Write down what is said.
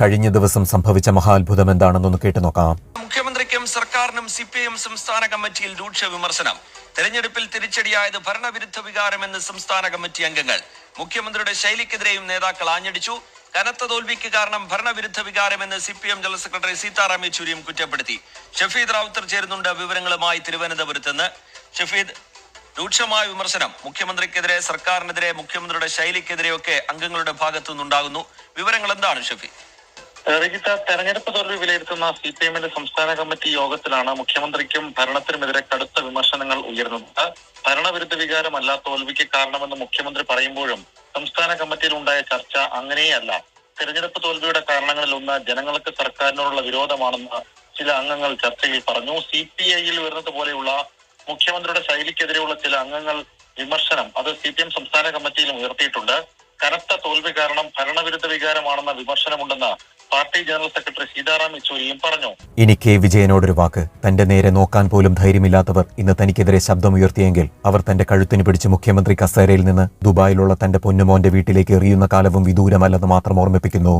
കഴിഞ്ഞ ദിവസം സംഭവിച്ച മഹാത്ഭുതം എന്താണെന്നൊന്ന് കേട്ടു നോക്കാം. മുഖ്യമന്ത്രിക്കും സർക്കാരിനും സി പി എം സംസ്ഥാന കമ്മിറ്റിയിൽ രൂക്ഷ വിമർശനം. തെരഞ്ഞെടുപ്പിൽ തിരിച്ചടിയായത് ഭരണവിരുദ്ധ വികാരമെന്ന് സംസ്ഥാന കമ്മിറ്റി അംഗങ്ങൾ. മുഖ്യമന്ത്രിയുടെ ശൈലിക്കെതിരെയും നേതാക്കൾ ആഞ്ഞടിച്ചു. കനത്ത തോൽവിക്ക് കാരണം ഭരണവിരുദ്ധ വികാരമെന്ന് C P M general secretary Sitaram യെച്ചൂരിയും കുറ്റപ്പെടുത്തി. ഷഫീദ് റാവുത്തർ ചേരുന്നുണ്ട് വിവരങ്ങളുമായി തിരുവനന്തപുരത്ത് നിന്ന്. ഷഫീദ് രൂക്ഷമായ വിമർശനം. മുഖ്യമന്ത്രിക്കെതിരെ സർക്കാരിനെതിരെ മുഖ്യമന്ത്രിയുടെ ശൈലിക്കെതിരെയൊക്കെ അംഗങ്ങളുടെ ഭാഗത്തു നിന്നുണ്ടാകുന്നു വിവരങ്ങൾ എന്താണ് ഷഫീദ്? റിജിത്ത തെരഞ്ഞെടുപ്പ് തോൽവി വിലയിരുത്തുന്ന സി പി എമ്മിന്റെ സംസ്ഥാന കമ്മിറ്റി യോഗത്തിലാണ് മുഖ്യമന്ത്രിക്കും ഭരണത്തിനുമെതിരെ കടുത്ത വിമർശനങ്ങൾ ഉയർന്നത് ഭരണവിരുദ്ധ വികാരമല്ല തോൽവിക്ക് കാരണമെന്ന് മുഖ്യമന്ത്രി പറയുമ്പോഴും സംസ്ഥാന കമ്മിറ്റിയിൽ ഉണ്ടായ ചർച്ച അങ്ങനെയല്ല. തെരഞ്ഞെടുപ്പ് തോൽവിയുടെ കാരണങ്ങളിൽ ഒന്ന് ജനങ്ങൾക്ക് സർക്കാരിനോടുള്ള വിരോധമാണെന്ന് ചില അംഗങ്ങൾ ചർച്ചയിൽ പറഞ്ഞു. സി പി ഐയിൽ വരുന്നത് പോലെയുള്ള മുഖ്യമന്ത്രിയുടെ ശൈലിക്കെതിരെയുള്ള ചില അംഗങ്ങൾ വിമർശനം അത് സി പി എം സംസ്ഥാന കമ്മിറ്റിയിലും ഉയർത്തിയിട്ടുണ്ട്. കനത്ത തോൽവി കാരണം ഭരണവിരുദ്ധ വികാരമാണെന്ന വിമർശനമുണ്ടെന്ന് പാർട്ടി ജനറൽ സെക്രട്ടറി സീതാറാം യെച്ചൂരിയും പറഞ്ഞു. ഇനി കെ. വിജയനോടൊരു വാക്ക്. തന്റെ നേരെ നോക്കാൻ പോലും ധൈര്യമില്ലാത്തവർ ഇന്ന് തനിക്കെതിരെ ശബ്ദമുയർത്തിയെങ്കിൽ അവർ തന്റെ കഴുത്തിന് പിടിച്ച് മുഖ്യമന്ത്രി കസേരയിൽ നിന്ന് ദുബായിലുള്ള തന്റെ പൊന്നുമോന്റെ വീട്ടിലേക്ക് എറിയുന്ന കാലവും വിദൂരമല്ലെന്ന് മാത്രം ഓർമ്മിപ്പിക്കുന്നു.